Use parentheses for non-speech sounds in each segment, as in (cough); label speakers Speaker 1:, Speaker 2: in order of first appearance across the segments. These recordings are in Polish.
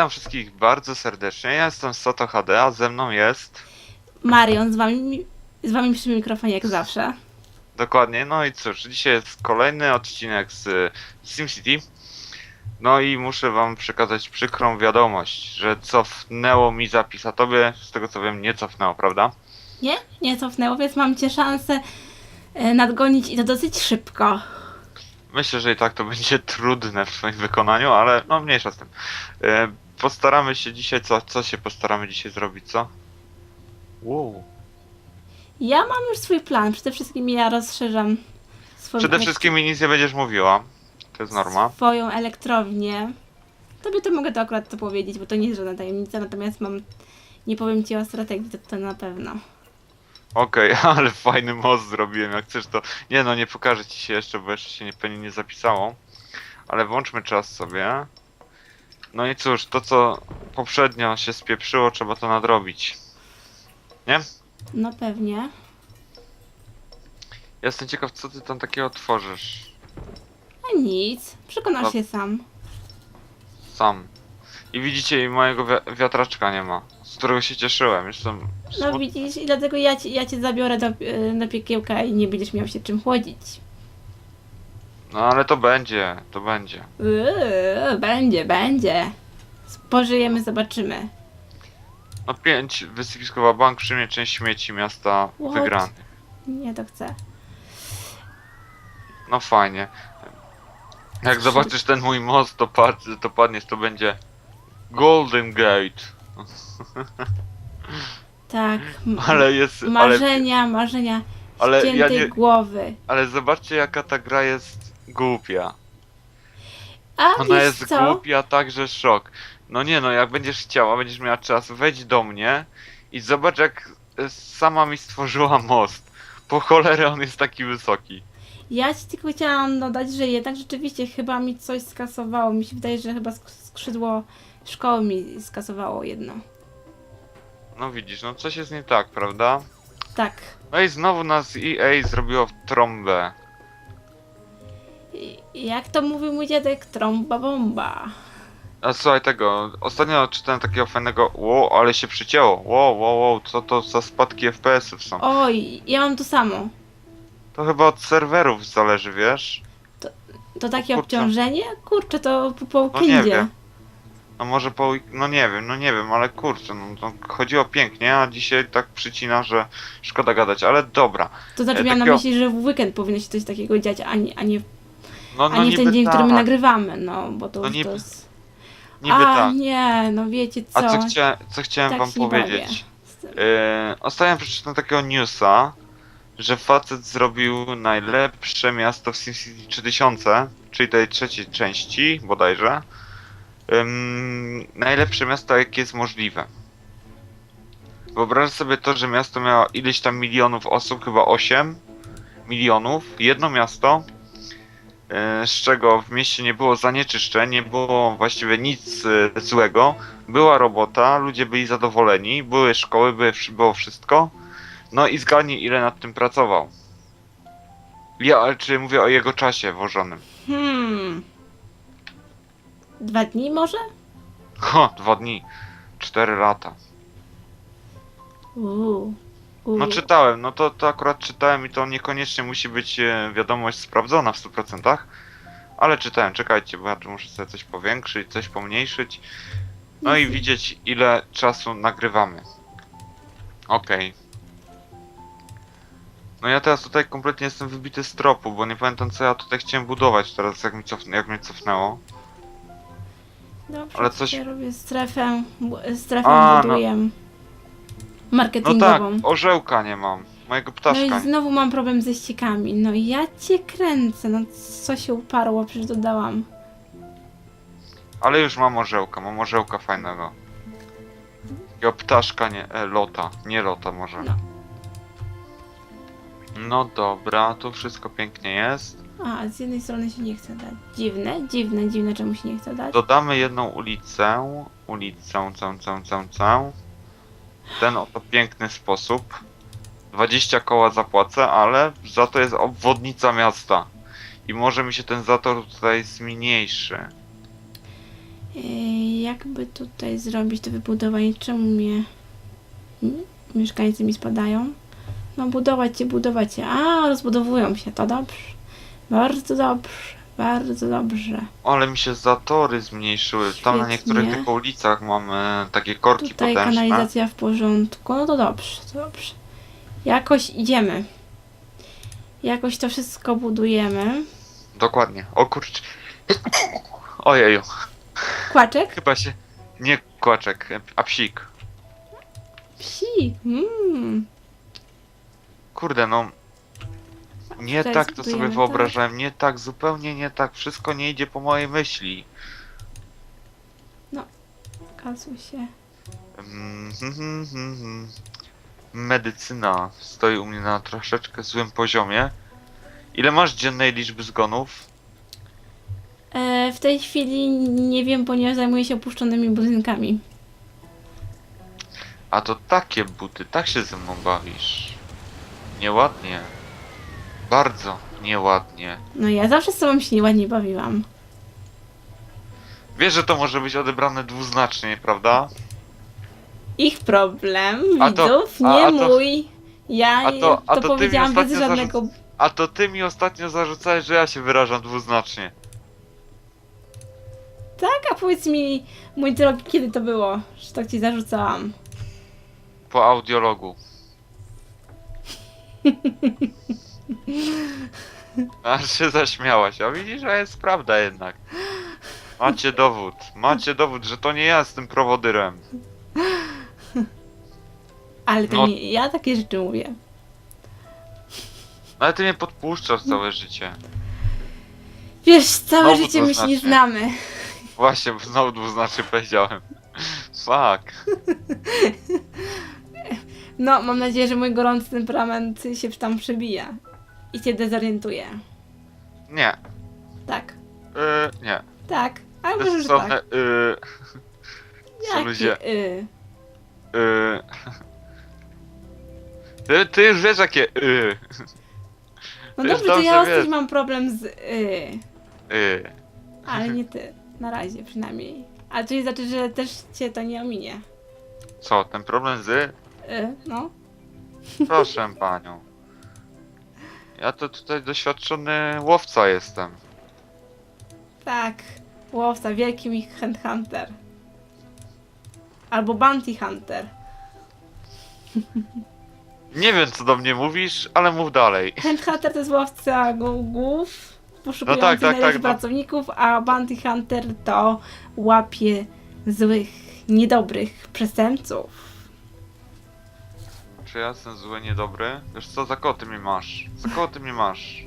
Speaker 1: Witam wszystkich bardzo serdecznie. Ja jestem Soto HD, a ze mną jest
Speaker 2: Marion z wami, z wami przy mikrofonie jak zawsze.
Speaker 1: dokładnie. No i cóż, dzisiaj jest kolejny odcinek z SimCity. No i muszę wam przekazać przykrą wiadomość, że cofnęło mi zapis, a tobie, z tego co wiem, nie cofnęło, prawda?
Speaker 2: Nie? Nie cofnęło, więc mam cię szansę e, nadgonić i to dosyć szybko.
Speaker 1: Myślę, że i tak to będzie trudne w swoim wykonaniu, ale no mniejsza z tym. Postaramy się dzisiaj, co, co się postaramy dzisiaj zrobić, co? Wow.
Speaker 2: Ja mam już swój plan. Przede wszystkim ja rozszerzam swoją,
Speaker 1: Przede wszystkim mi nic nie będziesz mówiła. To jest norma.
Speaker 2: swoją elektrownię. Tobie to mogę to akurat to powiedzieć, bo to nie jest żadna tajemnica, natomiast mam... Nie powiem ci o strategii, to, to na pewno.
Speaker 1: Okej, (laughs) ale fajny most zrobiłem. Jak chcesz to. Nie no, nie pokażę ci się jeszcze, bo jeszcze się nie, pewnie nie zapisało. Ale włączmy czas sobie. No i cóż, to co poprzednio się spieprzyło, trzeba to nadrobić. Nie?
Speaker 2: No pewnie.
Speaker 1: Ja Jestem ciekaw, co ty tam takiego tworzysz.
Speaker 2: A nic. Przekonasz
Speaker 1: No.
Speaker 2: się sam.
Speaker 1: Sam. I widzicie, i mojego wi- wiatraczka nie ma. Z którego się cieszyłem. Jestem.
Speaker 2: No
Speaker 1: smutny.
Speaker 2: widzisz, i dlatego ja, ci, ja cię zabiorę do, e, do piekiełka i nie będziesz miał się czym chłodzić.
Speaker 1: No ale to będzie, to będzie.
Speaker 2: Uuu, będzie, będzie. Pożyjemy, zobaczymy.
Speaker 1: No 5 wysypiskowa bank przyjmie część śmieci miasta
Speaker 2: What?
Speaker 1: wygrany.
Speaker 2: Nie to chcę.
Speaker 1: No fajnie. Jak zobaczysz ten mój most, to, pad, to padniesz, to będzie Golden Gate.
Speaker 2: Tak. m- (laughs)
Speaker 1: Ale jest. Ale,
Speaker 2: Marzenia, marzenia
Speaker 1: ale ja
Speaker 2: ściętej
Speaker 1: nie.
Speaker 2: głowy.
Speaker 1: Ale zobaczcie jaka ta gra jest głupia.
Speaker 2: A
Speaker 1: Ona
Speaker 2: wiesz
Speaker 1: jest
Speaker 2: co?
Speaker 1: głupia, także szok. No nie no, jak będziesz chciała, będziesz miała czas, wejdź do mnie i zobacz jak e, sama mi stworzyła most. Po cholerę on jest taki wysoki.
Speaker 2: Ja ci tylko chciałam dodać, że jednak rzeczywiście chyba mi coś skasowało. Mi się wydaje, że chyba sk- skrzydło szkoły mi skasowało jedno.
Speaker 1: No widzisz, no coś jest nie tak, prawda?
Speaker 2: Tak.
Speaker 1: No i znowu nas EA zrobiło w trąbę.
Speaker 2: Jak to mówił mój dziadek, trąba bomba.
Speaker 1: A słuchaj tego, ostatnio czytałem takiego fajnego, wow, ale się przycięło, wow, wow, wow, co to za spadki FPS-ów są?
Speaker 2: Oj, ja mam to samo.
Speaker 1: To chyba od serwerów zależy, wiesz?
Speaker 2: To takie
Speaker 1: Kurczę.
Speaker 2: obciążenie? Kurczę, to po, po
Speaker 1: No nie
Speaker 2: weekendzie.
Speaker 1: wiem. No może po, week- no nie wiem, no nie wiem, ale kurczę, no to chodziło pięknie, a dzisiaj tak przycina, że szkoda gadać, ale dobra.
Speaker 2: To znaczy
Speaker 1: E,
Speaker 2: miałam na
Speaker 1: takiego-
Speaker 2: myśli, że w weekend powinno się coś takiego dziać, a nie, a nie,
Speaker 1: No,
Speaker 2: a
Speaker 1: no
Speaker 2: nie w ten dzień, w którym my
Speaker 1: tak,
Speaker 2: nagrywamy, no bo to,
Speaker 1: No niby-
Speaker 2: to jest...
Speaker 1: niby
Speaker 2: A
Speaker 1: tak.
Speaker 2: nie, no wiecie co.
Speaker 1: A co, chcia, co chciałem
Speaker 2: Tak
Speaker 1: wam
Speaker 2: nie
Speaker 1: powiedzieć? Yy, ostatnio przeczytałem takiego newsa, że facet zrobił najlepsze miasto w SimCity 3000, czyli tej trzeciej części bodajże. Ym, najlepsze miasto jakie jest możliwe. Wyobraź sobie to, że miasto miało ileś tam milionów osób, chyba 8 milionów, jedno miasto, z czego w mieście nie było zanieczyszczeń, nie było właściwie nic yy, złego, była robota, ludzie byli zadowoleni, były szkoły, było wszystko. No i zgadnij ile nad tym pracował. Ja, ale czy mówię o jego czasie włożonym.
Speaker 2: Hmm. Dwa dni może?
Speaker 1: Ho, dwa dni. Cztery lata.
Speaker 2: Uuu.
Speaker 1: No czytałem, no to, to akurat czytałem i to niekoniecznie musi być e, wiadomość sprawdzona w 100%. Ale czytałem, czekajcie, bo ja tu muszę sobie coś powiększyć, coś pomniejszyć. No i widzieć ile czasu nagrywamy. Okej. No ja teraz tutaj kompletnie jestem wybity z tropu, bo nie pamiętam co ja tutaj chciałem budować teraz jak, mi cofn- jak mnie cofnęło.
Speaker 2: Dobrze,
Speaker 1: ale
Speaker 2: ale
Speaker 1: coś-
Speaker 2: Ja robię strefę, bu- strefę
Speaker 1: A, no.
Speaker 2: buduję.
Speaker 1: No tak,
Speaker 2: Marketingową.
Speaker 1: orzełka nie mam. Mojego
Speaker 2: No
Speaker 1: ptaszka.
Speaker 2: i
Speaker 1: nie.
Speaker 2: znowu mam problem ze ściekami. No ja cię kręcę. No co się uparło, przecież dodałam.
Speaker 1: Ale już mam orzełka, mam orzełka fajnego. Takiego ptaszka, nie, e, lota, nie lota może.
Speaker 2: No.
Speaker 1: No dobra, tu wszystko pięknie jest.
Speaker 2: A, z jednej strony się nie chce dać. Dziwne, dziwne, dziwne, czemu się nie chce dać.
Speaker 1: Dodamy jedną ulicę, ulicę, cę, cę, cę, cę. Ten oto piękny sposób. 20 koła zapłacę, ale za to jest obwodnica miasta. I może mi się ten zator tutaj zmniejszy.
Speaker 2: Ej, jakby tutaj zrobić to wybudowanie? Czemu mnie mieszkańcy mi spadają? No budować się, budować się. A, rozbudowują się, to dobrze. Bardzo dobrze, bardzo dobrze.
Speaker 1: Ale mi się zatory zmniejszyły. Tam na
Speaker 2: Świetnie.
Speaker 1: niektórych tylko ulicach mamy takie korki
Speaker 2: Tutaj
Speaker 1: potężne.
Speaker 2: kanalizacja w porządku. No to dobrze, to dobrze. Jakoś idziemy. Jakoś to wszystko budujemy.
Speaker 1: Dokładnie. O kurcz. Ojeju.
Speaker 2: Kłaczek?
Speaker 1: Chyba się... Nie kłaczek, a psik.
Speaker 2: Psi. Mm.
Speaker 1: Kurde, no. Nie
Speaker 2: Tutaj
Speaker 1: tak to sobie
Speaker 2: zbudujemy,
Speaker 1: wyobrażałem, nie tak, zupełnie nie tak. Wszystko nie idzie po mojej myśli.
Speaker 2: Się.
Speaker 1: Mm, hmm, hmm, hmm, hmm. Medycyna stoi u mnie na troszeczkę złym poziomie. Ile masz dziennej liczby zgonów?
Speaker 2: E, w tej chwili nie wiem, ponieważ zajmuję się opuszczonymi budynkami.
Speaker 1: A to takie buty, tak się ze mną bawisz. Nieładnie. Bardzo nieładnie.
Speaker 2: No ja zawsze z sobą się nieładnie bawiłam.
Speaker 1: Wiesz, że to może być odebrane dwuznacznie, prawda?
Speaker 2: Ich problem,
Speaker 1: A to-
Speaker 2: widzów,
Speaker 1: a-
Speaker 2: nie
Speaker 1: a to-
Speaker 2: mój. Ja
Speaker 1: a to-
Speaker 2: to,
Speaker 1: a to ty mi
Speaker 2: powiedziałam bez
Speaker 1: ostatnio
Speaker 2: żadnego...
Speaker 1: A to ty mi ostatnio zarzucałeś, że ja się wyrażam dwuznacznie.
Speaker 2: Tak, a powiedz mi, mój drogi, kiedy to było, że tak ci zarzucałam.
Speaker 1: Po audiologu. (laughs) Aż się zaśmiałaś, a widzisz, że jest prawda jednak. Macie dowód, macie dowód, że to nie ja jestem prowodyrem.
Speaker 2: Ale to
Speaker 1: No.
Speaker 2: nie ja takie rzeczy mówię.
Speaker 1: No ale ty mnie podpuszczasz całe życie.
Speaker 2: Wiesz, całe
Speaker 1: Znowu
Speaker 2: życie my się nie
Speaker 1: znaczy.
Speaker 2: znamy.
Speaker 1: Właśnie, bo znowu dwuznacznie powiedziałem. Fuck.
Speaker 2: No, mam nadzieję, że mój gorący temperament się tam przebija. I cię dezorientuje.
Speaker 1: Nie,
Speaker 2: Tak,
Speaker 1: yy, nie.
Speaker 2: tak. Ale może, że
Speaker 1: Bezsensowne,
Speaker 2: tak.
Speaker 1: yy, co ludzie-
Speaker 2: y.
Speaker 1: yy. Ty, ty już wiesz jakie yy,
Speaker 2: No dobrze, to ja
Speaker 1: dobrze
Speaker 2: ostatnio mam problem z y.
Speaker 1: yy.
Speaker 2: Ale nie ty. Na razie przynajmniej. A to nie znaczy, że też cię to nie ominie.
Speaker 1: Co, ten problem z...
Speaker 2: Y, no.
Speaker 1: Proszę panią. Ja to tutaj doświadczony łowca jestem.
Speaker 2: Tak. Łowca, wielki mi hunter. Albo bounty hunter.
Speaker 1: Nie wiem co do mnie mówisz, ale mów dalej.
Speaker 2: Hunter to jest łowca głów, poszukujący
Speaker 1: No tak, tak, tak, no.
Speaker 2: pracowników, a bounty hunter to łapie złych, niedobrych przestępców.
Speaker 1: Czy ja jestem zły, niedobry? Wiesz co, za koty mnie masz. Za koty mnie masz.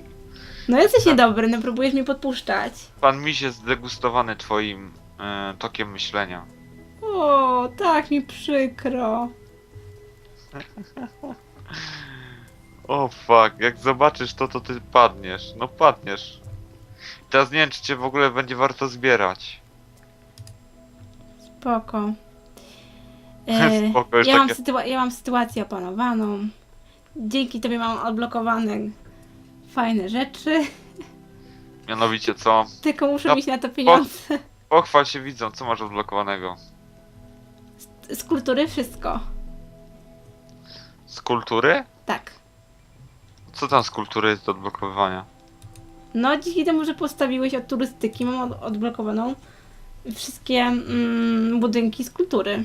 Speaker 2: No jesteś
Speaker 1: Tak.
Speaker 2: niedobry, no próbujesz mnie podpuszczać.
Speaker 1: Pan miś jest zdegustowany twoim e, tokiem myślenia.
Speaker 2: O, tak mi przykro. (laughs)
Speaker 1: O fuck, jak zobaczysz to, to ty padniesz. No padniesz. Teraz nie wiem, czy cię w ogóle będzie warto zbierać.
Speaker 2: Spoko. E,
Speaker 1: Spoko, już
Speaker 2: ja, mam
Speaker 1: takie-
Speaker 2: sytua- ja mam sytuację opanowaną. Dzięki tobie mam odblokowane fajne rzeczy.
Speaker 1: Mianowicie co?
Speaker 2: Tylko muszę
Speaker 1: No,
Speaker 2: mieć na to pieniądze.
Speaker 1: Pochwal się widzą, co masz odblokowanego.
Speaker 2: Z kultury wszystko.
Speaker 1: Z kultury?
Speaker 2: Tak.
Speaker 1: Co tam z kultury jest do odblokowywania?
Speaker 2: No, dzięki temu, że postawiłeś od turystyki, mam od- odblokowaną wszystkie mm, budynki z kultury.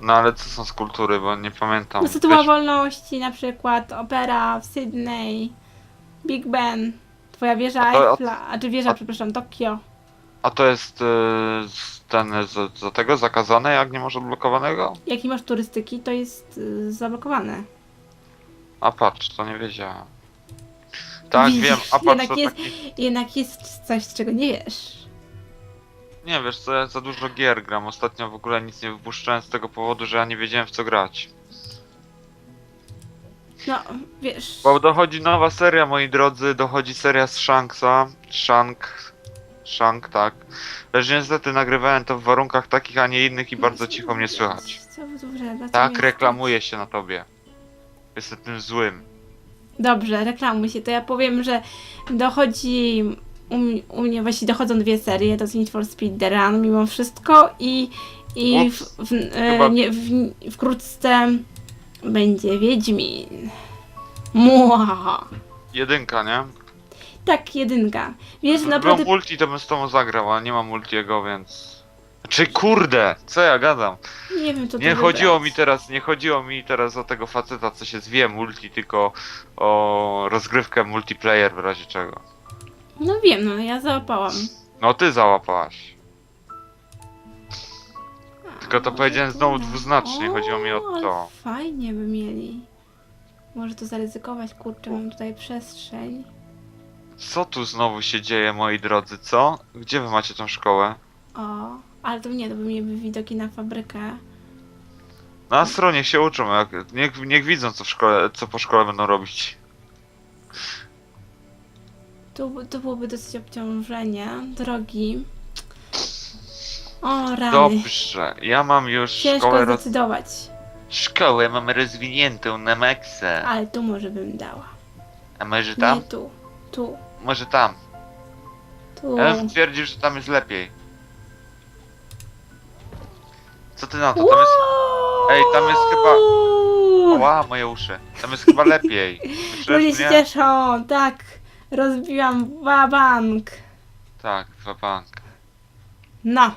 Speaker 1: No ale co są z kultury, bo nie pamiętam.
Speaker 2: No, Statua
Speaker 1: Wiesz,
Speaker 2: Wolności, na przykład opera w Sydney, Big Ben, twoja wieża
Speaker 1: A to- a-
Speaker 2: Eiffla, a czy wieża,
Speaker 1: a-
Speaker 2: przepraszam, Tokio.
Speaker 1: A to jest z- ten za, za tego zakazane, jak nie masz odblokowanego?
Speaker 2: Jaki masz turystyki, to jest y, zablokowane.
Speaker 1: A patrz, to nie wiedziałem. Tak,
Speaker 2: Widzisz,
Speaker 1: wiem, a patrz,
Speaker 2: jednak
Speaker 1: to
Speaker 2: jest-
Speaker 1: taki...
Speaker 2: Jednak jest coś, czego nie wiesz.
Speaker 1: Nie wiesz co, ja za dużo gier gram. Ostatnio w ogóle nic nie wypuszczałem z tego powodu, że ja nie wiedziałem w co grać.
Speaker 2: No, wiesz.
Speaker 1: Bo dochodzi nowa seria, moi drodzy, dochodzi seria z Shanksa. Shank... Shank, tak. Lecz niestety nagrywałem to w warunkach takich, a nie innych i bardzo cicho mnie słychać.
Speaker 2: Co? Co
Speaker 1: Tak, reklamuję się na tobie. Jestem tym złym.
Speaker 2: Dobrze, reklamuj się. To ja powiem, że dochodzi u, u mnie właśnie dochodzą dwie serie, to jest Need for Speed The Run mimo wszystko i, i w, w, e, nie, w, wkrótce będzie Wiedźmin. Muahaha.
Speaker 1: Jedynka, nie?
Speaker 2: Tak, jedynka. Wiesz, naprawdę
Speaker 1: miał multi, to bym z tobą zagrał, ale nie mam multiego, więc... Czy kurde, co ja gadam?
Speaker 2: nie wiem, co
Speaker 1: Nie
Speaker 2: tu
Speaker 1: chodziło
Speaker 2: wybrać.
Speaker 1: mi teraz, nie chodziło mi teraz o tego faceta, co się zwie multi, tylko o rozgrywkę multiplayer w razie czego.
Speaker 2: No wiem, no ja załapałam.
Speaker 1: No ty załapałaś. Tylko to powiedziałem znowu
Speaker 2: uda.
Speaker 1: dwuznacznie, chodziło mi o to.
Speaker 2: Fajnie by mieli. Może to zaryzykować, kurczę, mam tutaj przestrzeń.
Speaker 1: Co tu znowu się dzieje, moi drodzy, co? Gdzie wy macie tą szkołę?
Speaker 2: O, ale to nie, to by mieli widoki na fabrykę.
Speaker 1: Na stronie się uczą, jak, niech, niech widzą co w szkole, co po szkole będą robić.
Speaker 2: To, to byłoby dosyć obciążenie, drogi. O, rany.
Speaker 1: Dobrze, ja mam już
Speaker 2: Ciężko
Speaker 1: szkołę, roz...
Speaker 2: zdecydować,
Speaker 1: szkołę mam rozwiniętą na maksa.
Speaker 2: ale tu może bym dała.
Speaker 1: A może tam?
Speaker 2: Nie tu, tu,
Speaker 1: Może tam.
Speaker 2: tu.
Speaker 1: Ja bym twierdził, że tam jest lepiej. Co ty na to? Tam jest... Ej, tam jest chyba-! Ła, moje uszy. Tam jest chyba lepiej. (laughs)
Speaker 2: Ludzie
Speaker 1: Myślisz,
Speaker 2: się
Speaker 1: nie?
Speaker 2: cieszą, tak. Rozbiłam bank.
Speaker 1: Tak, dwa bank.
Speaker 2: No.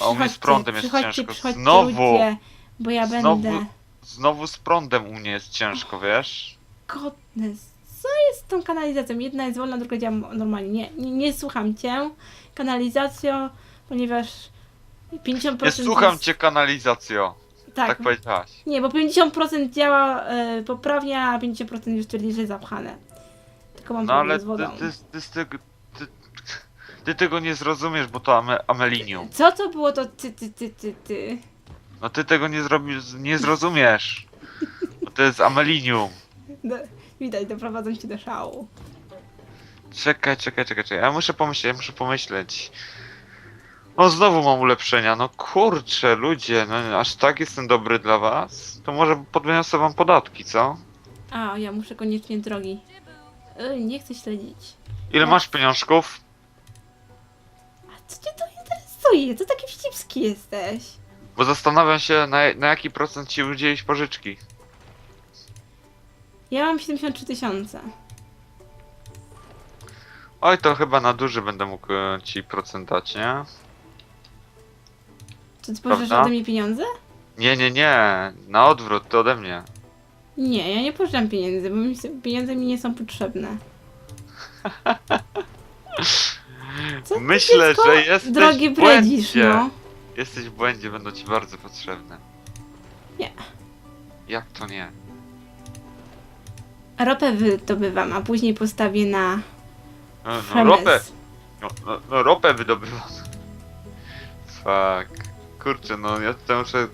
Speaker 1: O, mnie z prądem jest
Speaker 2: przychodźcie,
Speaker 1: ciężko.
Speaker 2: przychodźcie,
Speaker 1: Znowu!
Speaker 2: Ludzie, bo ja
Speaker 1: Znowu.
Speaker 2: będę.
Speaker 1: Znowu z prądem u mnie jest ciężko, wiesz?
Speaker 2: Kotnes. Co jest z tą kanalizacją? Jedna jest wolna, druga działa normalnie. Nie, nie, nie słucham cię. Kanalizacją, ponieważ 50%
Speaker 1: Nie słucham
Speaker 2: jest-
Speaker 1: cię kanalizacjo.
Speaker 2: Tak,
Speaker 1: Tak powiedziałaś.
Speaker 2: nie, bo 50% działa e, poprawnie, a 50% już twierdzi, że jest zapchane. Tylko mam
Speaker 1: No
Speaker 2: problem
Speaker 1: ale
Speaker 2: z
Speaker 1: ty,
Speaker 2: wodą.
Speaker 1: ty, ty, z tego- ty, ty tego nie zrozumiesz, bo to ame, amelinium.
Speaker 2: Co to było to ty, ty, ty, ty, ty?
Speaker 1: No ty tego nie zrobisz, nie zrozumiesz. Bo to jest amelinium.
Speaker 2: No, widać, doprowadzą cię do szału.
Speaker 1: Czekaj, czekaj, czekaj, czekaj. Ja muszę pomyśleć, ja muszę pomyśleć. O, znowu mam ulepszenia. No kurczę, ludzie, no aż tak jestem dobry dla was? To może podniosę wam podatki, co?
Speaker 2: A, ja muszę koniecznie drogi. Ej, nie chcę śledzić.
Speaker 1: Ile masz pieniążków?
Speaker 2: A co cię to interesuje? Co taki wścibski jesteś?
Speaker 1: Bo zastanawiam się, na, na jaki procent ci udzielić pożyczki.
Speaker 2: Ja mam 73 tysiące.
Speaker 1: Oj, to chyba na duży będę mógł e, ci procent dać, nie?
Speaker 2: Czy ty pożyczasz
Speaker 1: Prawda?
Speaker 2: ode mnie pieniądze?
Speaker 1: Nie, nie, nie. Na odwrót, to ode mnie.
Speaker 2: Nie, ja nie pożyczam pieniędzy, bo mi, pieniądze mi nie są potrzebne. Co ty,
Speaker 1: Myślę,
Speaker 2: dziecko?
Speaker 1: że jesteś
Speaker 2: Drogi
Speaker 1: w
Speaker 2: bredzisz,
Speaker 1: błędzie.
Speaker 2: no.
Speaker 1: Jesteś w błędzie, będą ci bardzo potrzebne.
Speaker 2: Nie.
Speaker 1: Jak to nie?
Speaker 2: Ropę wydobywam, a później postawię na
Speaker 1: No, no ropę, no, no, no ropę wydobywam. Fuck. Kurczę, no ja tutaj muszę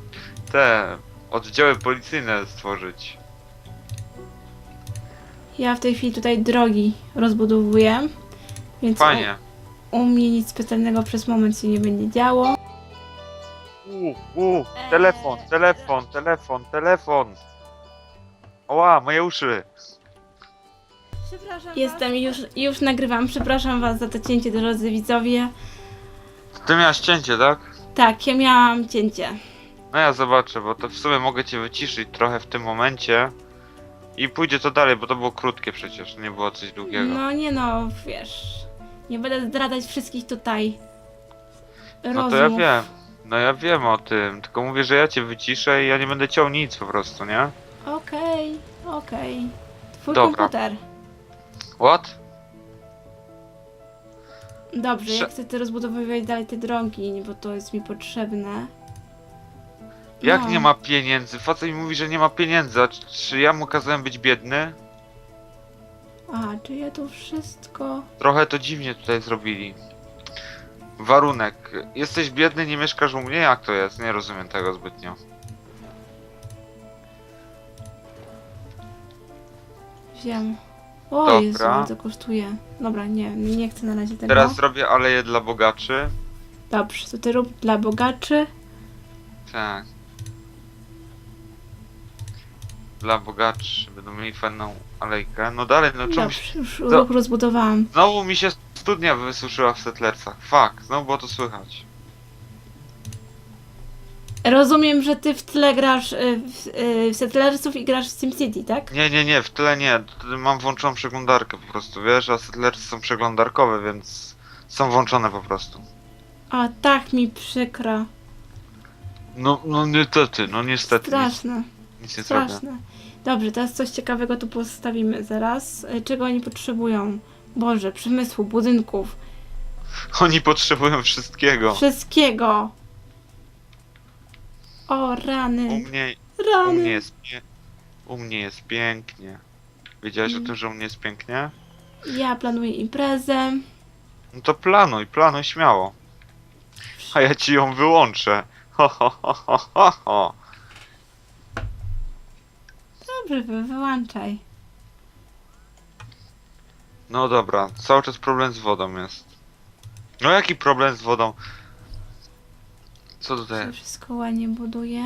Speaker 1: te oddziały policyjne stworzyć.
Speaker 2: Ja w tej chwili tutaj drogi rozbudowuję, więc
Speaker 1: Fajnie.
Speaker 2: u, u mnie nic specjalnego przez moment się nie będzie działo.
Speaker 1: U, u, telefon, telefon, telefon, telefon. Oła, moje uszy.
Speaker 2: Jestem już, już nagrywam, przepraszam was za to cięcie, drodzy widzowie.
Speaker 1: Ty miałaś cięcie, tak?
Speaker 2: Tak, ja miałam cięcie.
Speaker 1: No ja zobaczę, bo to w sumie mogę cię wyciszyć trochę w tym momencie. I pójdzie to dalej, bo to było krótkie przecież, nie było coś długiego.
Speaker 2: No nie no, wiesz, nie będę zdradzać wszystkich tutaj
Speaker 1: No
Speaker 2: rozmów.
Speaker 1: to ja wiem. No ja wiem o tym, tylko mówię, że ja cię wyciszę i ja nie będę ciął nic po prostu, nie?
Speaker 2: Okej, okej. Twój
Speaker 1: Dobra.
Speaker 2: komputer.
Speaker 1: What?
Speaker 2: Dobrze,
Speaker 1: Prze-
Speaker 2: ja chcę ty rozbudowywać dalej te drogi, bo to jest mi potrzebne.
Speaker 1: Jak
Speaker 2: No.
Speaker 1: nie ma pieniędzy? Facet mi mówi, że nie ma pieniędzy, a czy, czy ja mu kazałem być biedny?
Speaker 2: A, czy ja to wszystko...
Speaker 1: Trochę to dziwnie tutaj zrobili. Warunek. Jesteś biedny, nie mieszkasz u mnie? Jak to jest? Nie rozumiem tego zbytnio.
Speaker 2: Wziąłem. O,
Speaker 1: Dobra.
Speaker 2: Jezu, ile to kosztuje. Dobra, nie, nie chcę na razie tego.
Speaker 1: Teraz zrobię aleję dla bogaczy.
Speaker 2: Dobrze, to ty rób dla bogaczy.
Speaker 1: Tak. Dla bogaczy będą mieli fajną alejkę. No dalej, no się...
Speaker 2: Dobrze, już
Speaker 1: To-
Speaker 2: ruch rozbudowałam.
Speaker 1: Znowu mi się studnia wysuszyła w Settlersach. Fuck, znowu było to słychać.
Speaker 2: Rozumiem, że ty w tle grasz y, w, y, w Settlersów i grasz w SimCity, tak?
Speaker 1: Nie, nie, nie, w tle nie. Mam włączoną przeglądarkę po prostu, wiesz, a Settlersy są przeglądarkowe, więc są włączone po prostu.
Speaker 2: O, tak mi przykro.
Speaker 1: No, no niestety, no niestety. Nic,
Speaker 2: Straszne,
Speaker 1: nic nie zrobię.
Speaker 2: straszne. Dobrze, teraz coś ciekawego tu postawimy zaraz. Y, Czego oni potrzebują? Boże, przemysłu, budynków,
Speaker 1: Oni potrzebują wszystkiego.
Speaker 2: wszystkiego. O,
Speaker 1: U
Speaker 2: rany,
Speaker 1: mnie, u mnie
Speaker 2: rany.
Speaker 1: jest pie... U mnie jest pięknie. Wiedziałeś o tym, że u mnie jest pięknie?
Speaker 2: Ja planuję imprezę.
Speaker 1: No to planuj, planuj śmiało. A ja ci ją wyłączę. Ho, ho, ho, ho, ho,
Speaker 2: Dobrze, wy, wyłączaj.
Speaker 1: No dobra, cały czas problem z wodą jest. No jaki problem z wodą? Co tutaj?
Speaker 2: Się wszystko ładnie buduje.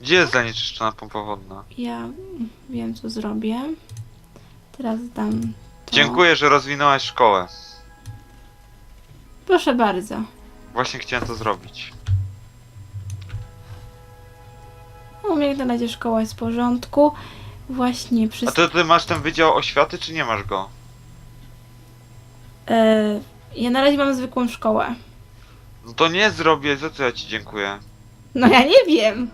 Speaker 1: Gdzie jest zanieczyszczona pompa wodna?
Speaker 2: Ja wiem, co zrobię. Teraz dam to.
Speaker 1: Dziękuję, że rozwinęłaś szkołę.
Speaker 2: Proszę bardzo.
Speaker 1: Właśnie chciałem to zrobić.
Speaker 2: U mnie jak na razie szkoła jest w porządku. Właśnie przy...
Speaker 1: A to ty masz ten wydział oświaty, czy nie masz go?
Speaker 2: E, ja na razie mam zwykłą szkołę.
Speaker 1: No to nie zrobię, za co ja ci dziękuję.
Speaker 2: No ja nie wiem.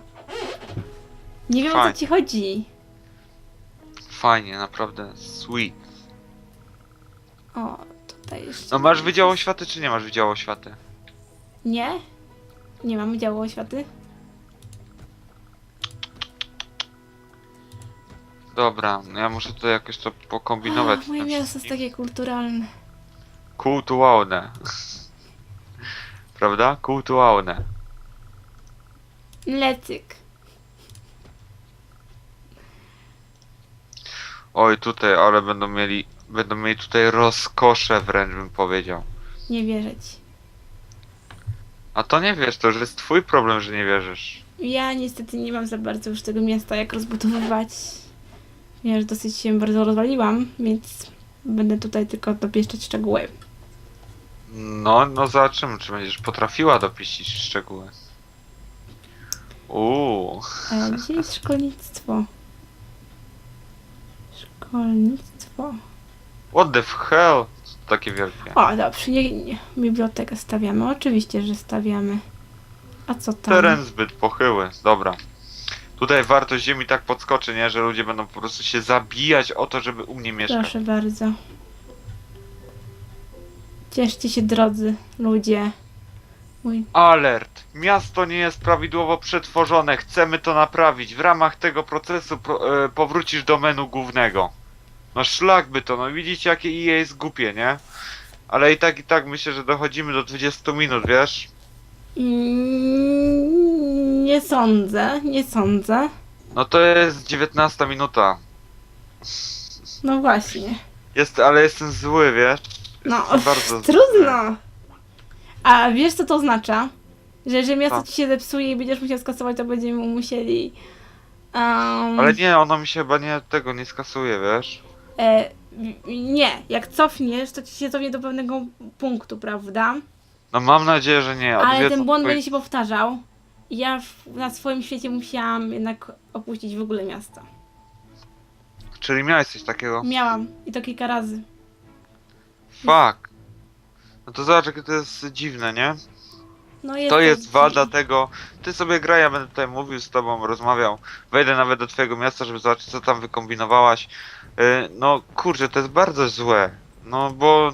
Speaker 2: Nie wiem o
Speaker 1: Fajnie.
Speaker 2: co ci chodzi.
Speaker 1: Fajnie, naprawdę, sweet.
Speaker 2: O, tutaj jeszcze...
Speaker 1: No masz wydział oświaty, czy nie masz wydziału oświaty?
Speaker 2: Nie? Nie mam działu oświaty.
Speaker 1: Dobra, no ja muszę to jakoś to pokombinować. Z
Speaker 2: moje
Speaker 1: tym
Speaker 2: miasto jest
Speaker 1: wszystkim.
Speaker 2: takie kulturalne.
Speaker 1: Kultualne. Prawda? Kultualne.
Speaker 2: Lecyk.
Speaker 1: Oj, tutaj, ale będą mieli, będą mieli tutaj rozkosze wręcz bym powiedział.
Speaker 2: Nie wierzę ci.
Speaker 1: A to nie wiesz, to już jest twój problem, że nie wierzysz.
Speaker 2: Ja niestety nie mam za bardzo już tego miasta jak rozbudowywać. Ja już dosyć się bardzo rozwaliłam, więc będę tutaj tylko dopieszczać szczegóły.
Speaker 1: No, no zobaczymy, czy będziesz potrafiła dopieścić szczegóły. Uuu,
Speaker 2: A gdzie jest szkolnictwo? Szkolnictwo.
Speaker 1: what the hell? Co to takie wielkie.
Speaker 2: O, dobrze, nie, nie. Bibliotekę stawiamy. Oczywiście, że stawiamy. A co tam?
Speaker 1: Teren zbyt pochyły, dobra. Tutaj wartość ziemi tak podskoczy, nie? Że ludzie będą po prostu się zabijać o to, żeby u mnie mieszkać.
Speaker 2: Proszę bardzo. Cieszcie się, drodzy ludzie. Mój
Speaker 1: Alert! Miasto nie jest prawidłowo przetworzone, chcemy to naprawić. W ramach tego procesu pro, e, powrócisz do menu głównego. No szlak by to, no widzicie jakie EA jest głupie, nie? Ale i tak, i tak myślę, że dochodzimy do 20 minut, wiesz?
Speaker 2: Mm, Nie sądzę, nie sądzę.
Speaker 1: No to jest 19 minuta.
Speaker 2: No właśnie.
Speaker 1: Jest, ale jestem zły, wiesz?
Speaker 2: No,
Speaker 1: Jestem bardzo zły.
Speaker 2: trudno. A wiesz co to oznacza? Że jeżeli miasto
Speaker 1: Co?
Speaker 2: ci się zepsuje i będziesz musiał skasować, to będziemy musieli... Um,
Speaker 1: Ale nie, ono mi się chyba nie tego nie skasuje, wiesz?
Speaker 2: e, w- nie, jak cofniesz, to ci się cofnie do pewnego punktu, prawda?
Speaker 1: No mam nadzieję, że nie.
Speaker 2: Ale
Speaker 1: odwiedzą
Speaker 2: ten błąd będzie się powtarzał. Ja w, na swoim świecie musiałam jednak opuścić w ogóle miasto.
Speaker 1: Czyli miałeś coś takiego?
Speaker 2: Miałam i to kilka razy.
Speaker 1: Fuck. No to zobacz, jakie to jest dziwne, nie?
Speaker 2: No jest
Speaker 1: To jest wada tego. Ty sobie graj, ja będę tutaj mówił z tobą, rozmawiał. Wejdę nawet do twojego miasta, żeby zobaczyć, co tam wykombinowałaś. Yy, no kurczę, to jest bardzo złe. No bo.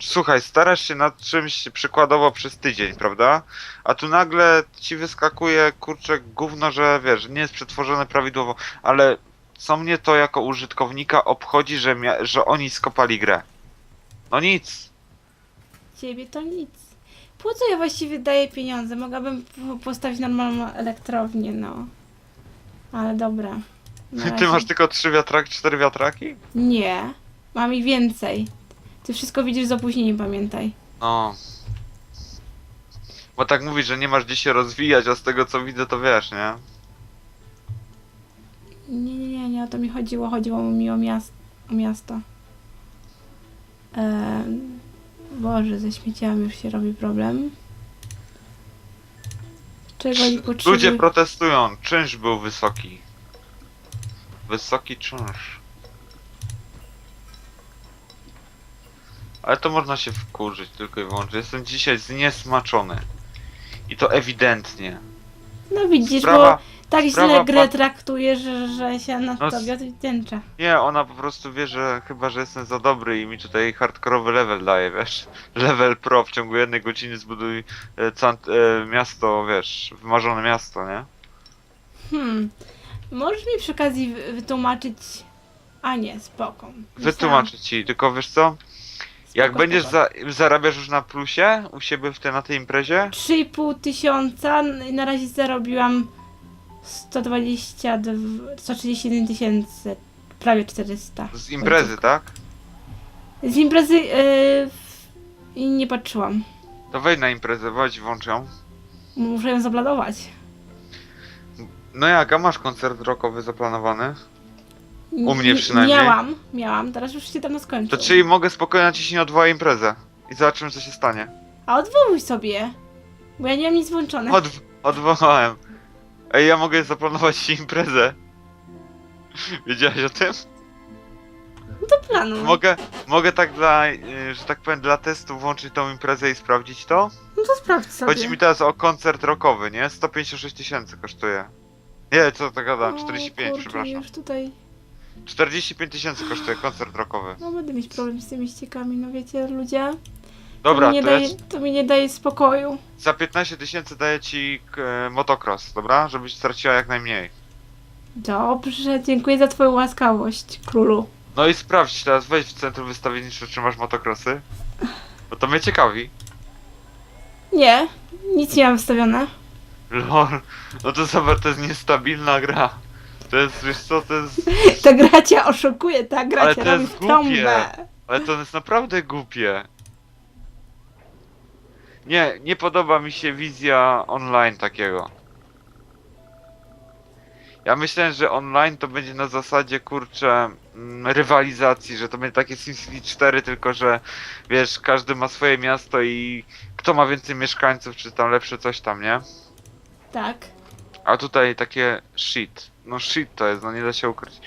Speaker 1: Słuchaj, starasz się nad czymś przykładowo przez tydzień, prawda? A tu nagle ci wyskakuje, kurczę, gówno, że wiesz, nie jest przetworzone prawidłowo, ale co mnie to jako użytkownika obchodzi, że, że oni skopali grę? No nic.
Speaker 2: Ciebie to nic. Po co ja właściwie daję pieniądze? Mogłabym po- postawić normalną elektrownię, no. Ale dobra.
Speaker 1: Ty masz tylko trzy wiatraki, cztery wiatraki?
Speaker 2: Nie. Mam ich więcej. Ty wszystko widzisz z opóźnieniem, pamiętaj.
Speaker 1: No. Bo tak mówisz, że nie masz gdzie się rozwijać, a z tego co widzę to wiesz, nie?
Speaker 2: Nie, nie, nie, nie o to mi chodziło. Chodziło mi o, miast o miasto. Em, Boże, ze śmieciami już się robi problem. Czego nie
Speaker 1: Ludzie
Speaker 2: potrzebuję?
Speaker 1: protestują, czynsz był wysoki. Wysoki czynsz. Ale to można się wkurzyć tylko i wyłącznie. Jestem dzisiaj zniesmaczony. I to ewidentnie.
Speaker 2: No widzisz,
Speaker 1: Sprawa,
Speaker 2: bo tak źle grę
Speaker 1: pan-
Speaker 2: traktujesz, że, że się na
Speaker 1: No,
Speaker 2: tobie odwdzięcza.
Speaker 1: nie, ona po prostu wie, że chyba, że jestem za dobry i mi tutaj hardkorowy level daje, wiesz. (laughs) Level pro w ciągu jednej godziny zbuduj e, cant, e, miasto, wiesz, wymarzone miasto, nie?
Speaker 2: Hmm. Możesz mi przy okazji wy- wytłumaczyć... A nie, spoko.
Speaker 1: Wytłumaczę ci, tylko wiesz co? Jak
Speaker 2: Spoko,
Speaker 1: będziesz
Speaker 2: spoko.
Speaker 1: za, zarabiasz już na plusie u siebie w te, na tej imprezie,
Speaker 2: 3,5 tysiąca i na razie zarobiłam 122, 131 tysięcy, prawie 400.
Speaker 1: z imprezy, tak?
Speaker 2: Z imprezy yy, i nie patrzyłam.
Speaker 1: To wejdź na imprezę, wejdź włącz ją.
Speaker 2: Muszę ją zabladować.
Speaker 1: No jak, a masz koncert rockowy zaplanowany? U mnie przynajmniej.
Speaker 2: Miałam, miałam, teraz już się dawno skończył.
Speaker 1: To czyli mogę spokojnie naciśnij odwołać imprezę. I zobaczymy co się stanie.
Speaker 2: A odwołuj sobie, bo ja nie mam nic włączone.
Speaker 1: Od, odwołałem. Ej, ja mogę zaplanować ci (laughs) imprezę. Wiedziałeś o tym?
Speaker 2: To planu.
Speaker 1: Mogę, mogę tak dla, y, że tak powiem, dla testu włączyć tą imprezę i sprawdzić to?
Speaker 2: No to sprawdź sobie.
Speaker 1: Chodzi mi teraz o koncert rockowy, nie? 156 tysięcy kosztuje. Nie, co to gadam?
Speaker 2: O,
Speaker 1: 45,
Speaker 2: kurczę,
Speaker 1: przepraszam.
Speaker 2: już tutaj,
Speaker 1: 45 tysięcy kosztuje koncert rockowy.
Speaker 2: no będę mieć problem z tymi ściekami, no wiecie ludzie.
Speaker 1: Dobra,
Speaker 2: to mi nie,
Speaker 1: to
Speaker 2: daje, to mi nie daje spokoju.
Speaker 1: za 15 tysięcy daję ci e, motocross, dobra? Żebyś straciła jak najmniej.
Speaker 2: Dobrze, dziękuję za twoją łaskawość, królu.
Speaker 1: No i sprawdź teraz, wejdź w centrum wystawiennicze, czy masz motocrossy. Bo to mnie ciekawi.
Speaker 2: Nie, nic nie mam wstawione.
Speaker 1: Lol, no to zobacz, to jest niestabilna gra. To jest, wiesz co, to jest... (laughs)
Speaker 2: Ta gra cię oszukuje, ta gra
Speaker 1: Ale
Speaker 2: cię
Speaker 1: to
Speaker 2: robi
Speaker 1: jest
Speaker 2: w
Speaker 1: głupie.
Speaker 2: trąbę.
Speaker 1: Ale to jest naprawdę głupie. Nie, nie podoba mi się wizja online takiego. Ja myślę, że online to będzie na zasadzie, kurczę, mm, rywalizacji, że to będzie takie SimCity 4, tylko że, wiesz, każdy ma swoje miasto i kto ma więcej mieszkańców, czy tam lepsze coś tam, nie?
Speaker 2: Tak.
Speaker 1: A tutaj takie shit. No shit to jest, no nie da się ukryć.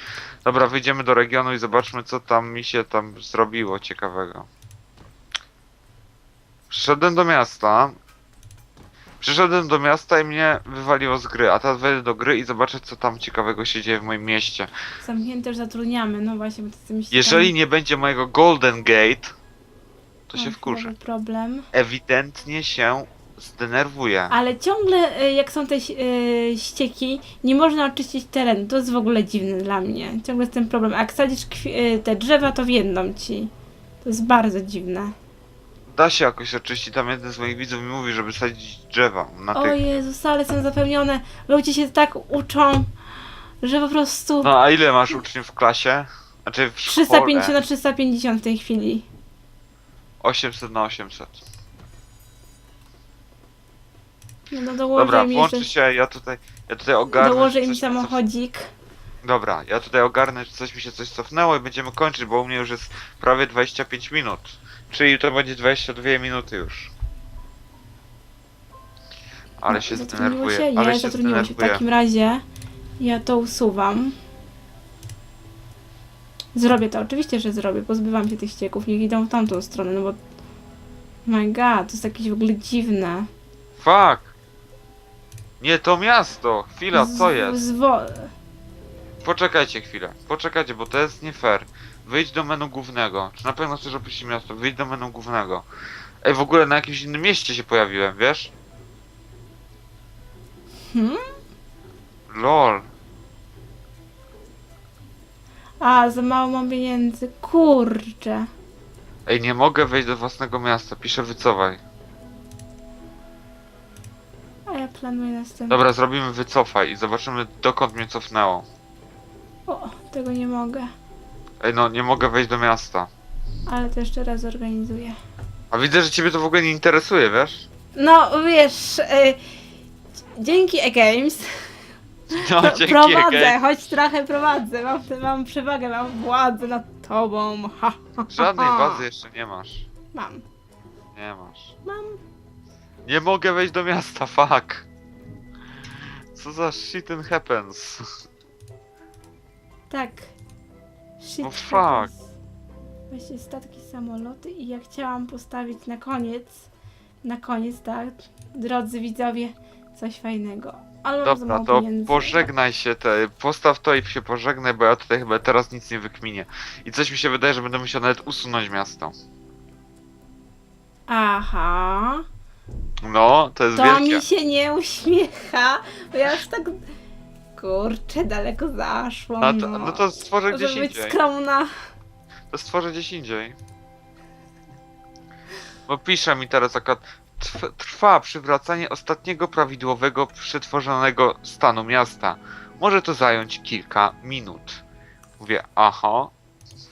Speaker 1: Dobra, wyjdziemy do regionu i zobaczmy co tam mi się tam zrobiło ciekawego. Przyszedłem do miasta. Przyszedłem do miasta i mnie wywaliło z gry, a teraz wejdę do gry i zobaczę co tam ciekawego się dzieje w moim mieście.
Speaker 2: Zamknięte już zatrudniamy, no właśnie, bo to z tymi ściekami-
Speaker 1: Jeżeli nie będzie mojego Golden Gate, to się
Speaker 2: Mam
Speaker 1: wkurzy.
Speaker 2: chwilowy problem.
Speaker 1: Ewidentnie się zdenerwuję.
Speaker 2: Ale ciągle, y, jak są te y, ścieki, nie można oczyścić terenu. To jest w ogóle dziwne dla mnie. Ciągle jest ten problem. A jak sadzisz kwi- y, te drzewa, to więdą ci. To jest bardzo dziwne.
Speaker 1: Da się jakoś oczyścić, tam jeden z moich widzów mi mówi, żeby sadzić drzewa na
Speaker 2: O
Speaker 1: tych
Speaker 2: Jezus, ale są zapełnione. Ludzie się tak uczą, że po prostu
Speaker 1: No a ile masz uczniów w klasie? Znaczy w
Speaker 2: 350
Speaker 1: szkole?
Speaker 2: na 350 w tej chwili.
Speaker 1: 800 na 800.
Speaker 2: No, dołożę
Speaker 1: Dobra,
Speaker 2: im
Speaker 1: włączy
Speaker 2: jeszcze,
Speaker 1: się, ja tutaj, ja tutaj ogarnę.
Speaker 2: dołożę
Speaker 1: czy
Speaker 2: im
Speaker 1: coś mi cof-
Speaker 2: samochodzik.
Speaker 1: Dobra, ja tutaj ogarnę, czy coś mi się coś cofnęło i będziemy kończyć, bo u mnie już jest prawie 25 minut. Czyli to będzie 22 minuty już. Ale się
Speaker 2: zatrudniło
Speaker 1: zdenerwuję,
Speaker 2: się?
Speaker 1: ale
Speaker 2: Nie,
Speaker 1: się
Speaker 2: zatrudniło się. W
Speaker 1: zdenerwuję.
Speaker 2: takim razie ja to usuwam. Zrobię to, oczywiście, że zrobię. Pozbywam się tych ścieków, niech idą w tamtą stronę, no bo... My god, to jest jakieś w ogóle dziwne.
Speaker 1: Fuck! Nie, to miasto! Chwila, co jest?
Speaker 2: Zwo...
Speaker 1: Poczekajcie chwilę, poczekajcie, bo to jest nie fair. Wyjdź do menu głównego. Czy na pewno chcesz opuścić miasto? Wyjdź do menu głównego. Ej, w ogóle na jakimś innym mieście się pojawiłem, wiesz?
Speaker 2: Hmm?
Speaker 1: LOL.
Speaker 2: A, za mało mam pieniędzy. Kurczę.
Speaker 1: Ej, nie mogę wejść do własnego miasta. Piszę wycofaj.
Speaker 2: A ja planuję następny.
Speaker 1: Dobra, zrobimy wycofaj i zobaczymy dokąd mnie cofnęło.
Speaker 2: O, tego nie mogę.
Speaker 1: Ej, no nie mogę wejść do miasta.
Speaker 2: Ale to jeszcze raz zorganizuję.
Speaker 1: A widzę, że ciebie to w ogóle nie interesuje, wiesz?
Speaker 2: No, wiesz, y, dzięki E-Games
Speaker 1: No, dzięki,
Speaker 2: prowadzę,
Speaker 1: okej.
Speaker 2: choć trochę prowadzę. Mam, mam przewagę, mam władzę nad tobą. Ha, ha, ha,
Speaker 1: Żadnej
Speaker 2: ha.
Speaker 1: bazy jeszcze nie masz.
Speaker 2: Mam,
Speaker 1: Nie masz.
Speaker 2: mam.
Speaker 1: Nie mogę wejść do miasta, fuck. Co za shit happens.
Speaker 2: Tak. Shit
Speaker 1: Oh, fuck.
Speaker 2: happens. Właśnie statki, samoloty i ja chciałam postawić na koniec, na koniec, tak, drodzy widzowie, coś fajnego. Ale mam za
Speaker 1: Dobra,
Speaker 2: mało
Speaker 1: to
Speaker 2: pieniędzy.
Speaker 1: pożegnaj się, te, postaw to i się pożegnaj, bo ja tutaj chyba teraz nic nie wykminię. I coś mi się wydaje, że będę musiał nawet usunąć miasto.
Speaker 2: Aha.
Speaker 1: No, to jest
Speaker 2: To
Speaker 1: wielkie.
Speaker 2: mi się nie uśmiecha, bo ja już tak, kurczę, daleko zaszłam,
Speaker 1: No to, no to stworzę gdzieś
Speaker 2: Żeby być
Speaker 1: indziej.
Speaker 2: skromna.
Speaker 1: To stworzę gdzieś indziej. Bo pisze mi teraz akurat trw- trwa przywracanie ostatniego prawidłowego przetworzonego stanu miasta. Może to zająć kilka minut. Mówię, aha,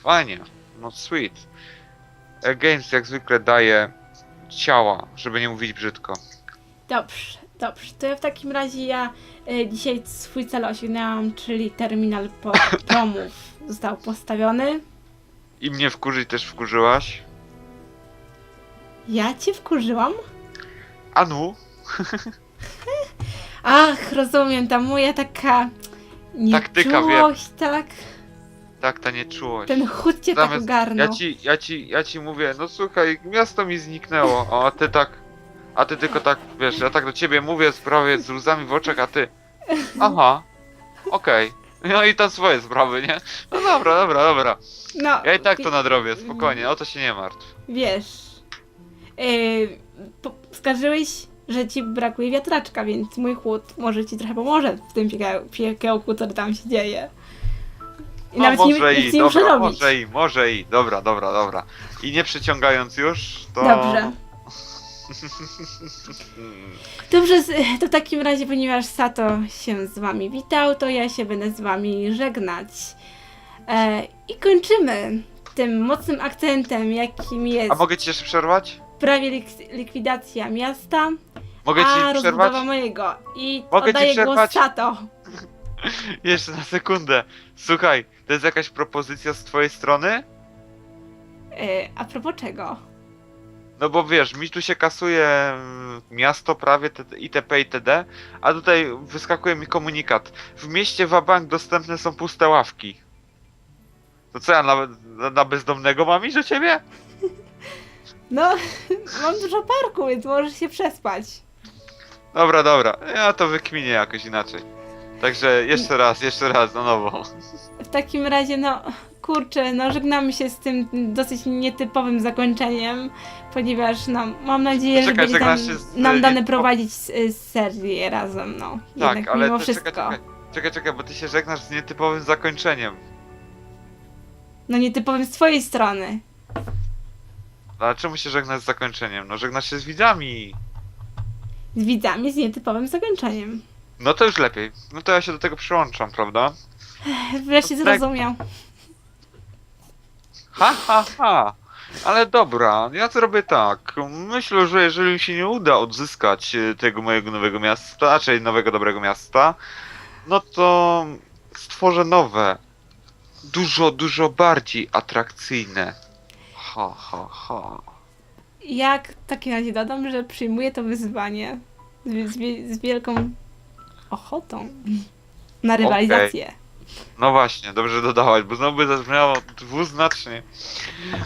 Speaker 1: fajnie, no sweet. E, Games jak zwykle daje ciała, żeby nie mówić brzydko.
Speaker 2: Dobrze, dobrze. To ja w takim razie ja y, dzisiaj swój cel osiągnęłam, czyli terminal po (coughs) promów został postawiony.
Speaker 1: I mnie wkurzyć też wkurzyłaś.
Speaker 2: Ja cię wkurzyłam?
Speaker 1: Anu, (laughs)
Speaker 2: Ach, rozumiem, ta moja taka
Speaker 1: Taktyka,
Speaker 2: nieczułość, tak?
Speaker 1: Tak ta nieczułość.
Speaker 2: Ten chód cię tak
Speaker 1: Zamiast-
Speaker 2: ogarnął.
Speaker 1: Ja ci, ja ci, ja ci mówię, no słuchaj, miasto mi zniknęło, a ty tak, a ty tylko tak, wiesz, ja tak do ciebie mówię sprawie z łzami w oczach, a ty, aha, okej. No i tam swoje sprawy, nie? No dobra, dobra, dobra.
Speaker 2: No,
Speaker 1: Ja i tak to nadrobię, spokojnie, o to się nie martw.
Speaker 2: Wiesz, yy, po- że ci brakuje wiatraczka, więc mój chłód może ci trochę pomoże w tym piekeł- piekiełku, co tam się dzieje. I
Speaker 1: No
Speaker 2: nawet nie,
Speaker 1: może
Speaker 2: nic
Speaker 1: i,
Speaker 2: nie muszę
Speaker 1: dobra,
Speaker 2: robić.
Speaker 1: może i, może i, dobra, dobra, dobra. I nie przyciągając już, to...
Speaker 2: Dobrze. (laughs) Dobrze, z- to w takim razie, ponieważ Sato się z wami witał, to ja się będę z wami żegnać. E, I kończymy tym mocnym akcentem, jakim jest
Speaker 1: A mogę ci jeszcze przerwać?
Speaker 2: prawie lik- likwidacja miasta,
Speaker 1: Mogę
Speaker 2: a
Speaker 1: ci przerwać?
Speaker 2: rozbudowa mojego. I
Speaker 1: Mogę ci
Speaker 2: oddaję głos
Speaker 1: przerwać?
Speaker 2: Sato. (laughs)
Speaker 1: Jeszcze na sekundę. Słuchaj, to jest jakaś propozycja z twojej strony?
Speaker 2: E, a propos czego?
Speaker 1: No bo wiesz, mi tu się kasuje miasto prawie itp. itd. A tutaj wyskakuje mi komunikat. W mieście Wabank dostępne są puste ławki. To co ja na, na- na bezdomnego mam iść do ciebie? (laughs)
Speaker 2: No, (laughs) mam dużo parku, więc możesz się przespać.
Speaker 1: Dobra, dobra. Ja to wykminię jakoś inaczej. Także jeszcze raz, jeszcze raz, na nowo.
Speaker 2: W takim razie, no kurczę, no żegnamy się z tym dosyć nietypowym zakończeniem, ponieważ no, mam nadzieję,
Speaker 1: Czekaj,
Speaker 2: że będzie nam,
Speaker 1: żegnasz się z,
Speaker 2: nam
Speaker 1: y,
Speaker 2: dane prowadzić s- y, serię razem, no.
Speaker 1: Tak,
Speaker 2: Jednak
Speaker 1: ale
Speaker 2: mimo
Speaker 1: ty,
Speaker 2: wszystko.
Speaker 1: czekaj, czekaj. Czekaj, czekaj, bo ty się żegnasz z nietypowym zakończeniem.
Speaker 2: No nietypowym z twojej strony.
Speaker 1: No, Ale czemu się żegnasz z zakończeniem? No żegnasz się z widzami.
Speaker 2: Z widzami z nietypowym zakończeniem.
Speaker 1: No to już lepiej. No to ja się do tego przyłączam, prawda?
Speaker 2: Wreszcie
Speaker 1: tak.
Speaker 2: zrozumiał.
Speaker 1: Ha, ha, ha. Ale dobra, ja zrobię tak. Myślę, że jeżeli mi się nie uda odzyskać e, tego mojego nowego miasta, raczej nowego dobrego miasta, no to stworzę nowe. Dużo, dużo bardziej atrakcyjne. Ha, ha, ha.
Speaker 2: Jak w takim razie dodam, że przyjmuję to wyzwanie z, z, z wielką ochotą na rywalizację.
Speaker 1: No właśnie, dobrze dodałaś, bo znowu by zabrzmiało dwuznacznie.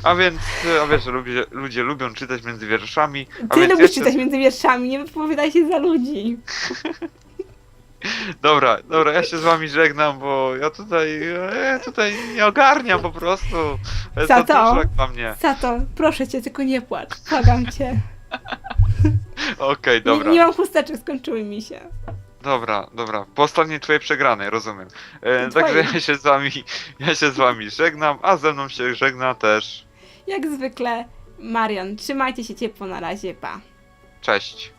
Speaker 1: A więc, e, a wiesz, ludzie, ludzie lubią czytać między wierszami. A
Speaker 2: Ty
Speaker 1: więc
Speaker 2: lubisz
Speaker 1: się-
Speaker 2: czytać między wierszami, nie wypowiadaj się za ludzi. (laughs)
Speaker 1: Dobra, dobra, ja się z wami żegnam, bo ja tutaj, ja tutaj nie ogarniam po prostu. Jest
Speaker 2: Za to?
Speaker 1: dla mnie.
Speaker 2: Sato, proszę cię, tylko nie płacz. Błagam cię. (laughs)
Speaker 1: Okej,
Speaker 2: Nie,
Speaker 1: dobra,
Speaker 2: nie mam chusteczek, skończyły mi się.
Speaker 1: Dobra, dobra. Po ostatniej twojej przegranej, rozumiem. E,
Speaker 2: Twojej.
Speaker 1: także ja się z wami, ja się z wami żegnam, a ze mną się żegna też.
Speaker 2: Jak zwykle, Marion, trzymajcie się ciepło na razie, pa.
Speaker 1: Cześć.